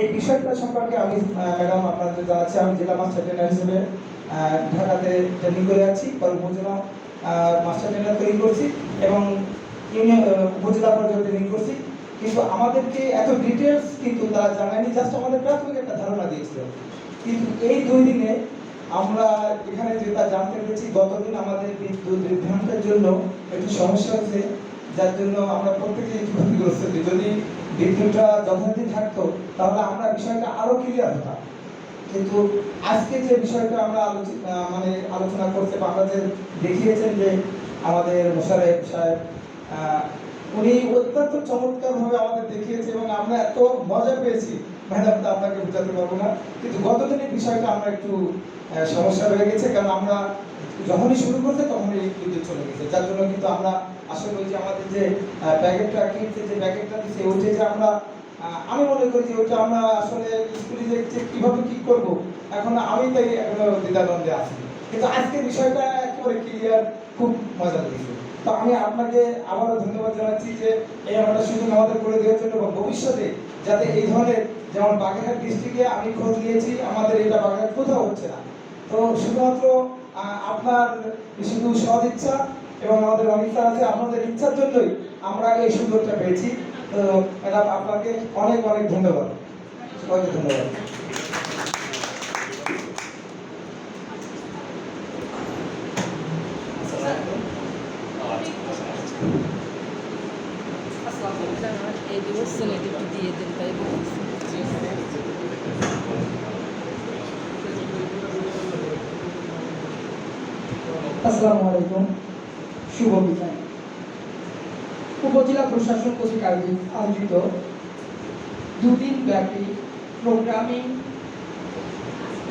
এই বিষয়টা সম্পর্কে আমি ম্যাডাম, আপনাদের জানাচ্ছি আমি জেলা মাস্টার ট্রেনার হিসেবে ঢাকাতে ট্রেনিং করে আছি, পরে উপজেলা মাস্টার ট্রেনার তৈরি করছি এবং ইউনিয়ন উপজেলা পর্যায়ে ট্রেনিং করছি। কিন্তু আমাদেরকে এত ডিটেলস কিন্তু তারা জানায়নি জাস্ট আমাদের প্রাথমিক একটা ধারণা দিয়েছিল। কিন্তু এই দুই দিনে আমরা এখানে যেটা জানতে পেরেছি, গতদিন আমাদের বিদ্যুৎ বিভ্রান্তের জন্য একটু সমস্যা হয়েছে। যার জন্য আমরা প্রত্যেকেই ক্ষতিগ্রস্ত হচ্ছি। যদি বিদ্যুৎটা যথারীতি থাকতো, তাহলে আমরা বিষয়টা আরও ক্লিয়ার হতাম। কিন্তু আজকে যে বিষয়টা আমরা আলোচনা মানে আলোচনা করতে বা আমরা যে দেখিয়েছেন যে আমাদের মোশারেফ সাহেব উনি অত্যন্ত চমৎকারভাবে আমাদের দেখিয়েছে এবং আমরা এত মজা পেয়েছি। ম্যাডাম আপনাকে বোঝাতে পারব না। কিন্তু গতদিনের বিষয়টা আমরা একটু সমস্যা রয়ে গেছে। কারণ আমরা যখনই শুরু করতে তখনই বিদ্যুৎ চলে গেছে। যার জন্য কিন্তু আমরা আসলে ওই যে আমাদের যে প্যাকেটটা কিনতে যে প্যাকেটটা দিচ্ছে ওইটা যে আমরা আমি মনে করি যে ওইটা আমরা আসলে স্কুলে যে কীভাবে কি করব, এখন আমি তাই এখনও দ্বিধাদ্বন্দ্বে আছি। কিন্তু আজকে বিষয়টা একেবারে ক্লিয়ার খুব মজা লেগেছে তো আমি আপনাকে আবারও ধন্যবাদ জানাচ্ছি যে এই একটা সুযোগ আমাদের করে দেওয়ার জন্য ভবিষ্যতে যাতে এই ধরনের যেমন বাগেরহাট ডিস্ট্রিক্টে আমি খোঁজ নিয়েছি, আমাদের এটা বাগেরহাট কোথাও হচ্ছে না। তো শুধুমাত্র আপনার শুধু সদ ইচ্ছা এবং আমাদের অনেক আছে, আপনাদের ইচ্ছার জন্যই আমরা এই সুযোগটা পেয়েছি। তো ম্যাডাম, আপনাকে অনেক অনেক ধন্যবাদ। সবাইকে ধন্যবাদ। উপজেলা প্রশাসন কর্তৃক আয়োজিত দুদিন ব্যাপী প্রোগ্রামিং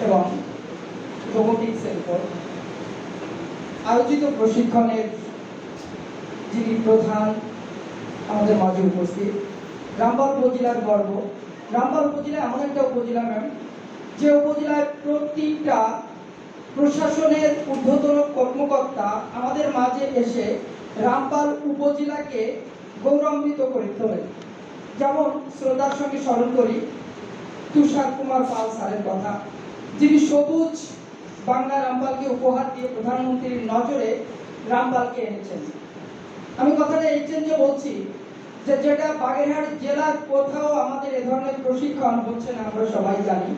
এবং রোবোটিক্সের উপর আয়োজিত প্রশিক্ষণের যিনি প্রধান আমাদের মাঝে উপস্থিত। রামবাল উপজেলার গর্ব। রামবাল উপজেলা এমন একটা উপজেলা ম্যাম যে উপজেলায় প্রতিটা প্রশাসনের ঊর্ধ্বতন কর্মকর্তা আমাদের মাঝে এসে রামপাল উপজেলাকে গৌরবান্বিত করে তোলে যেমন শ্রদ্ধার সঙ্গে স্মরণ করি, তুষার কুমার পাল স্যারের কথা। যিনি সবুজ বাংলা রামপালকে উপহার দিয়ে প্রধানমন্ত্রীর নজরে রামপালকে এনেছেন। আমি কথাটা এই জন্য বলছি যে যেটা বাগেরহাট জেলার কোথাও আমাদের এ ধরনের প্রশিক্ষণ হচ্ছে না, আমরা সবাই জানি।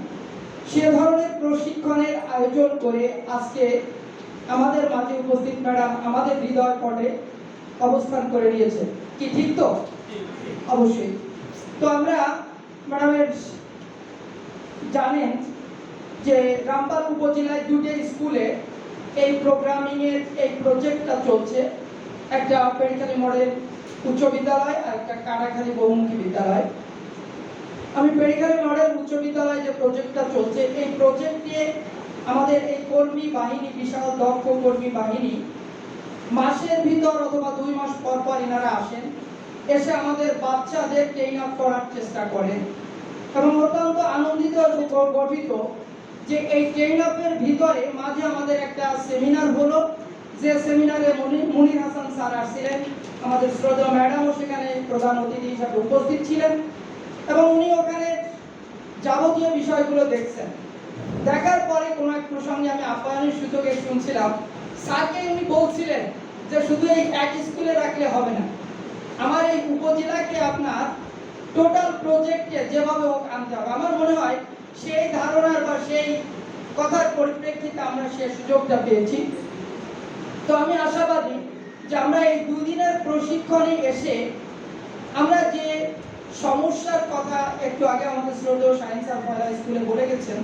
সে ধরনের প্রশিক্ষণের আয়োজন করে আজকে আমাদের মাঝে উপস্থিত ম্যাডাম আমাদের হৃদয় পটে অবস্থান করে নিয়েছে। কি ঠিক তো? অবশ্যই। তো আমরা ম্যাডামের জানেন যে রামপাল উপজেলায় দুটো স্কুলে এই প্রোগ্রামিংয়ের এই প্রজেক্টটা চলছে। একটা পেরিখালি মডেল উচ্চ বিদ্যালয় আর একটা কাটাখালী বহুমুখী বিদ্যালয়। আমি পেরিখালি মডেল উচ্চ বিদ্যালয়ে যে প্রজেক্টটা চলছে, এই প্রজেক্টে আমাদের এই কর্মী বাহিনী, বিশাল দক্ষ কর্মী বাহিনী, মাসের ভিতর অথবা দুই মাস পর পর এনারা আসেন, এসে আমাদের বাচ্চাদের ট্রেন আপ করার চেষ্টা করেন। এবং অত্যন্ত আনন্দিত গর্বিত যে এই ট্রেন আপের ভিতরে মাঝে আমাদের একটা সেমিনার হলো, যে সেমিনারে মনির মনির হাসান স্যার আসছিলেন। আমাদের শ্রদ্ধা ম্যাডামও সেখানে প্রধান অতিথি হিসাবে উপস্থিত ছিলেন এবং উনি ওখানে যাবতীয় বিষয়গুলো দেখছেন। দেখার পরে কোনো এক প্রসঙ্গে আমি আপ্যায়নের সূচকে শুনছিলাম, স্যারকে উনি বলছিলেন যে শুধু এই এক স্কুলে রাখলে হবে না, আমার এই উপজেলাকে আপনার টোটাল প্রজেক্টে যেভাবে হোক আনতে হবে। আমার মনে হয় সেই ধারণার বা সেই কথার পরিপ্রেক্ষিতে আমরা সে সুযোগটা পেয়েছি। তো আমি আশাবাদী যে আমরা এই দুদিনের প্রশিক্ষণে এসে আমরা যে সমস্যার কথা একটু আগে আমাদের শ্রদ্ধেয় সায়েন্স আর ফয়লা স্কুলে বলে গেছেন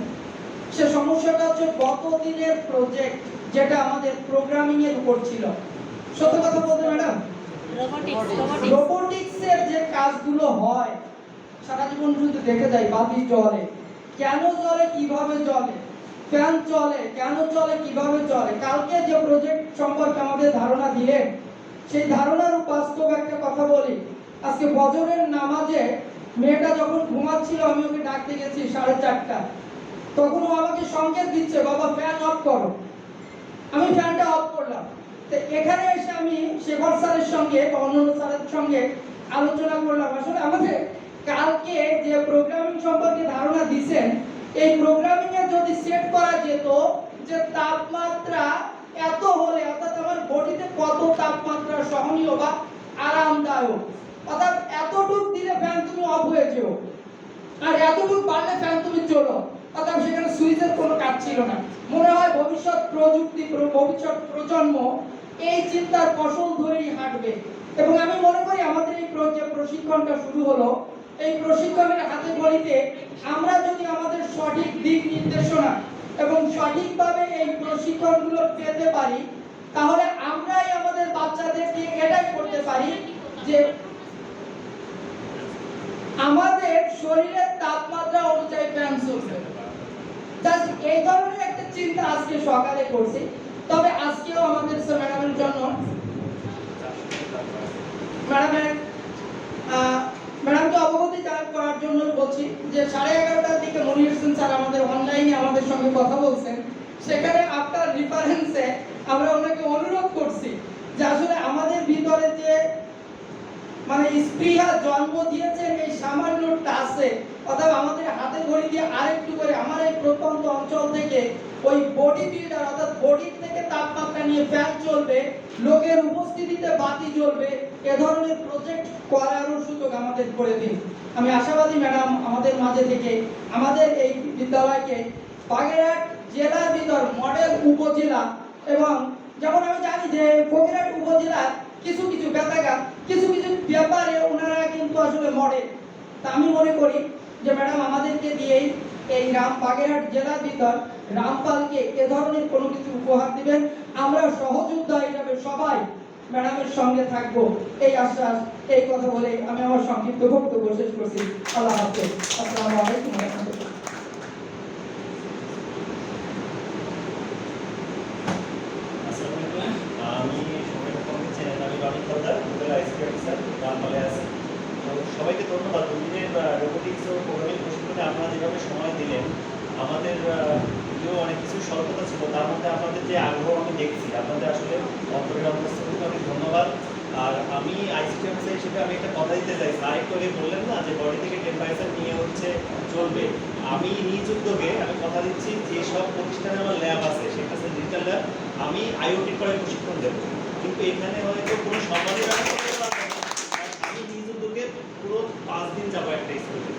সে সমস্যাটা হচ্ছে গত দিনের প্রজেক্ট যেটা আমাদের প্রোগ্রামিং এর উপর ছিল। সত্য কথা বলতে ম্যাডাম? রোবোটিক্স রোবোটিক্স রোবোটিক্স এর যে কাজগুলো হয় সারা জীবন কিন্তু দেখে যাই বাতি জ্বলে। কেন জ্বলে? কীভাবে জ্বলে? ফ্যান চলে? কেন চলে? কীভাবে চলে? কালকে যে প্রজেক্ট সম্পর্কে আমাদের ধারণা দিলেন, সেই ধারণার বাস্তব একটা কথা বলি। আজকে বজরের নামাজে মেয়েটা যখন ঘুমাচ্ছিল, আমি ওকে ডাকতে গেছি সাড়ে চারটা তখন ও আমাকে সংকেত দিচ্ছে, বাবা ফ্যান অফ করো। আমি ফ্যানটা অফ করলাম। তো এখানে এসে আমি শেখর স্যারের সঙ্গে বা অন্যান্য স্যারের সঙ্গে আলোচনা করলাম। আসলে আমাদের কালকে যে প্রোগ্রামিং সম্পর্কে ধারণা এই প্রোগ্রামিং এ যদি সেট করা যেত যে তাপমাত্রা এত হলে, অর্থাৎ আমার বডিতে কত তাপমাত্রা সহনীয় বা আরামদায়ক, অর্থাৎ এতটুক দিলে ফ্যান তুমি অফ হয়ে যেও। আর এতটুকু বাড়লে ফ্যান তুমি চলো। অর্থাৎ সেখানে সুইচের কোনো কাজ ছিল না। মনে হয় ভবিষ্যৎ প্রযুক্তি ভবিষ্যৎ প্রজন্ম এই চিন্তার ফসল ধরেই হাঁটবে। এবং আমি মনে করি আমাদের এই প্রশিক্ষণটা শুরু হলো এই প্রশিক্ষণের হাতে গড়িতে আমরা যদি আমাদের সঠিক দিক নির্দেশনা এবং সঠিকভাবে এই প্রশিক্ষণগুলো পেতে পারি, তাহলে আমরাই আমাদের বাচ্চাদেরকে এটাই করতে পারি যে আমাদের শরীরের তাপমাত্রা অনুযায়ী ফ্যান চলবে। এই ধরনের একটা চিন্তা আজকে সকালে করছি। তবে আজকেও আমাদের ম্যাডামের জন্য ম্যাডামের অবগতি করার জন্য বলছি যে সাড়ে এগারোটার দিকে মনির হোসেন স্যার আমাদের অনলাইনে আমাদের সঙ্গে কথা বলছেন। সেখানে আপনার রিফারেন্সে আমরা ওনাকে অনুরোধ করছি যে আসলে আমাদের ভিতরে যে মানে স্পৃহা জন্ম দিয়েছেন এই সামান্য টাসে অর্থাৎ আমাদের হাতে ঘড়ি দিয়ে আরেকটু করে আমার এই প্রত্যন্ত অঞ্চল থেকে ওই বডি বিল্ডার অর্থাৎ বডি থেকে তাপমাত্রা নিয়ে ফ্যান চলবে, লোকের উপস্থিতিতে বাতি জ্বলবে এ ধরনের প্রজেক্ট করারও সুযোগ আমাদের করে দিন। আমি আশাবাদী ম্যাডাম, আমাদের মাঝে থেকে আমাদের এই বিদ্যালয়কে বাগেরহাট জেলার ভিতর মডেল উপজেলা এবং যেমন আমি জানি যে ফকিরহাট উপজেলার কিছু কিছু বেতাগা কিছু কিছু ব্যাপারে ওনারা কিন্তু আসলে মডেল তা আমি মনে করি যে ম্যাডাম, আমাদেরকে দিয়েই এই রাম বাগেরহাট জেলার ভিতর রামপালকে এ ধরনের কোনো কিছু উপহার দিবেন। আমরা সহযোদ্ধা হিসাবে সবাই ম্যাডামের সঙ্গে থাকব। এই আশ্বাস, এই কথা বলে আমি আমার সংক্ষিপ্ত বক্তব্য শেষ করছি। আল্লাহ হাফেজ। সবাইকে ধন্যবাদ। দুদিনের রোবোটিক্স ও প্রোগ্রামিং প্রশিক্ষণে আপনারা যেভাবে সময় দিলেন, আমাদের অনেক কিছু স্বল্পতা ছিল। তার মধ্যে আপনাদের যে আগ্রহ আমি দেখছি, আপনাদের আসলে অন্তরের অনেক ধন্যবাদ। আর আমি আইসিটি অফিসার হিসেবে আমি একটা কথা দিতে চাই। স্যার একটু বললেন না যে বডি থেকে টেম্পারেচার নিয়ে হচ্ছে চলবে। আমি নিজ উদ্যোগে আমি কথা দিচ্ছি, যে সব প্রতিষ্ঠানে আমার ল্যাব আছে, সেটা আছে ডিজিটাল ল্যাব আমি আইওটি করে প্রশিক্ষণ দেবো। কিন্তু এখানে হয়তো কোনো সম্মানের। আমি নিজ উদ্যোগে পুরো পাঁচ দিন যাব একটা স্কুলে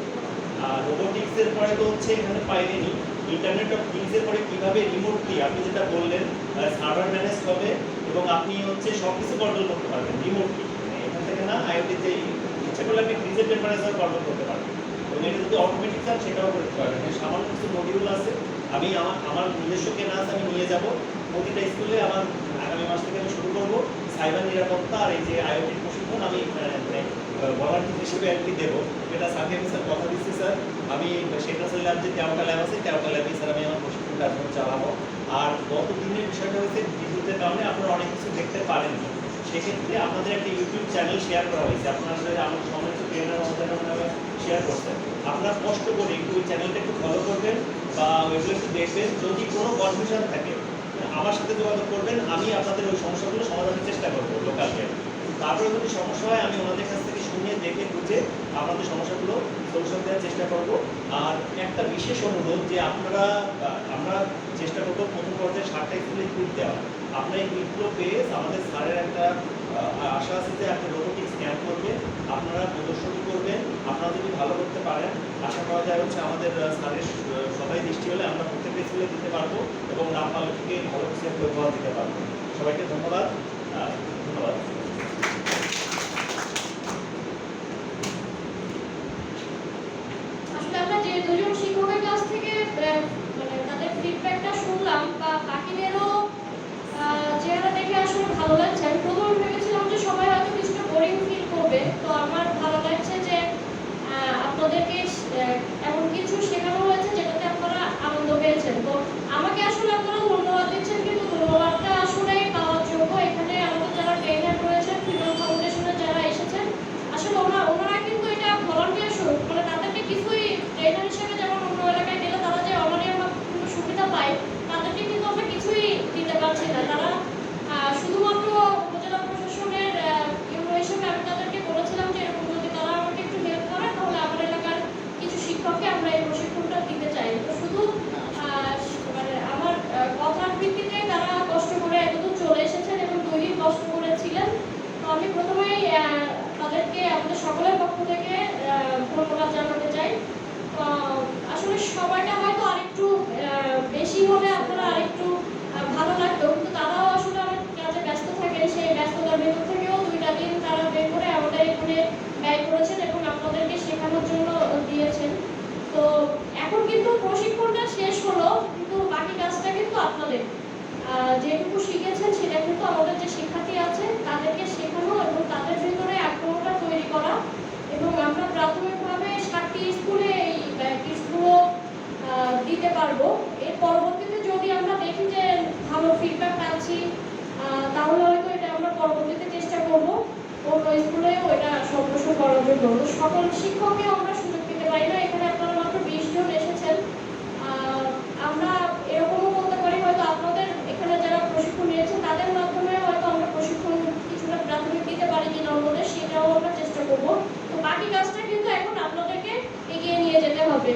আর রোবোটিক্সের পরে তো হচ্ছে এখানে পাইনি। ইন্টারনেট অফ থিংসের পরে কীভাবে রিমোটলি আপনি যেটা বললেন সার্ভার ম্যানেজ হবে এবং আপনি হচ্ছে সব কিছু কন্ট্রোল করতে পারবেন রিমোটলি এখান থেকে না আইওটি যে ইচ্ছে করলে আপনি ফ্রিজের টেম্পারেচার কন্ট্রোল করতে পারবেন। এবং এটা যদি অটোমেটিক চান, সেটাও করতে পারবেন। এর সামান্য কিছু মডিউল আছে, আমি আমার আমার নিজস্ব কেনা আছে, আমি নিয়ে যাব। প্রতিটা স্কুলে আমার আগামী মাস থেকে আমি শুরু করব। সাইবার নিরাপত্তা আর এই যে আইওটির প্রশিক্ষণ আমি ভলান্টিয়ার হিসেবে আর কি দেবো। এটা সাকিব স্যার কথা দিচ্ছি স্যার আমি রাসেল ল্যাব যে তেরোটা ল্যাব আছে, তেরোটা ল্যাবে স্যার আমি আমার প্রশিক্ষণ কার্যক্রম চালাবো। আর গত দিনের বিষয়টা হচ্ছে বিদ্যুতের কারণে আপনারা অনেক কিছু দেখতে পারেননি। সেক্ষেত্রে আপনাদের একটা ইউটিউব চ্যানেল শেয়ার করা হয়েছে। আসলে আমার সমস্ত ট্রেনার আমাদের শেয়ার করছেন আপনারা কষ্ট করে একটু ওই চ্যানেলটা একটু ফলো করবেন বা ওইগুলো একটু দেখবেন। যদি কোনো কনফিউশন থাকে, আমার সাথে যোগাযোগ করবেন। আমি আপনাদের ওই সমস্যাগুলো সমাধানের চেষ্টা করব লোকালকে তারপরে যদি সমস্যা হয়, আমি ওনাদের কাছ থেকে শুনে দেখে বুঝে আপনাদের সমস্যাগুলো সলিউশন দেওয়ার চেষ্টা করব। বিশেষ অনুরোধ যে আপনারা আমরা চেষ্টা করব প্রথম পর্যায়ে ষাটটা স্কুলে কুইট দেওয়া আপনার এই কুইটগুলো পেয়ে আমাদের স্যারের একটা আশা আছে যে একটা রোবোটিক্স স্ক্যান করবে, আপনারা প্রদর্শনী করবেন, আপনারা যদি ভালো করতে পারেন, আশা করা যায় হচ্ছে আমাদের স্যারের সবাই দৃষ্টি হলে আমরা প্রত্যেকটা স্কুলে দিতে পারব এবং থেকে ভালো কিছু উপহার দিতে পারব। সবাইকে ধন্যবাদ ধন্যবাদ। এবং তৈরি কষ্ট করেছিলেন তো আমি প্রথমেই তাদেরকে আমাদের সকলের পক্ষ থেকে ধন্যবাদ জানাতে চাই আসলে সময়টা হয়তো আরেকটু বেশি হলে আপনারা আরেকটু ভালো জন্য সকল শিক্ষককেও আমরা সুযোগ দিতে পারি না। এখানে আপনারা মাত্র বিশ জন এসেছেন। আমরা এরকমও বলতে পারি, হয়তো আপনাদের এখানে যারা প্রশিক্ষণ নিয়েছে তাদের মাধ্যমে হয়তো আমরা প্রশিক্ষণ কিছুটা প্রাথমিক দিতে পারি কিনা অন্যদের সেটাও আমরা চেষ্টা করব। তো বাকি কাজটা কিন্তু এখন আপনাদেরকে এগিয়ে নিয়ে যেতে হবে।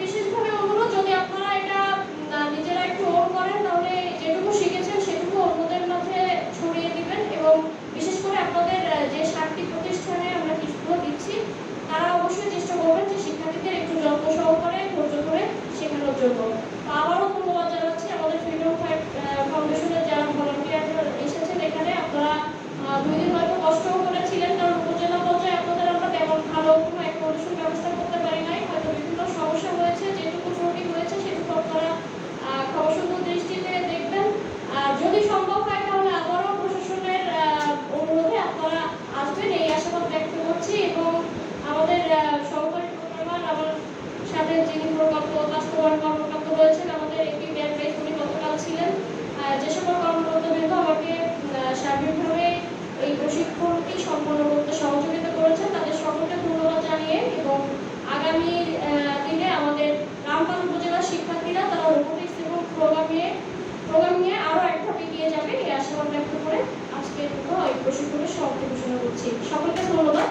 বিশেষভাবে প্রোগ্রাম নিয়ে প্রোগ্রাম নিয়ে আরও একভাবে এগিয়ে যাবে, এই আশাবাদ ব্যক্ত করে আজকের এই প্রশিক্ষণের সমাপ্তি ঘোষণা করছি। সকলকে ধন্যবাদ।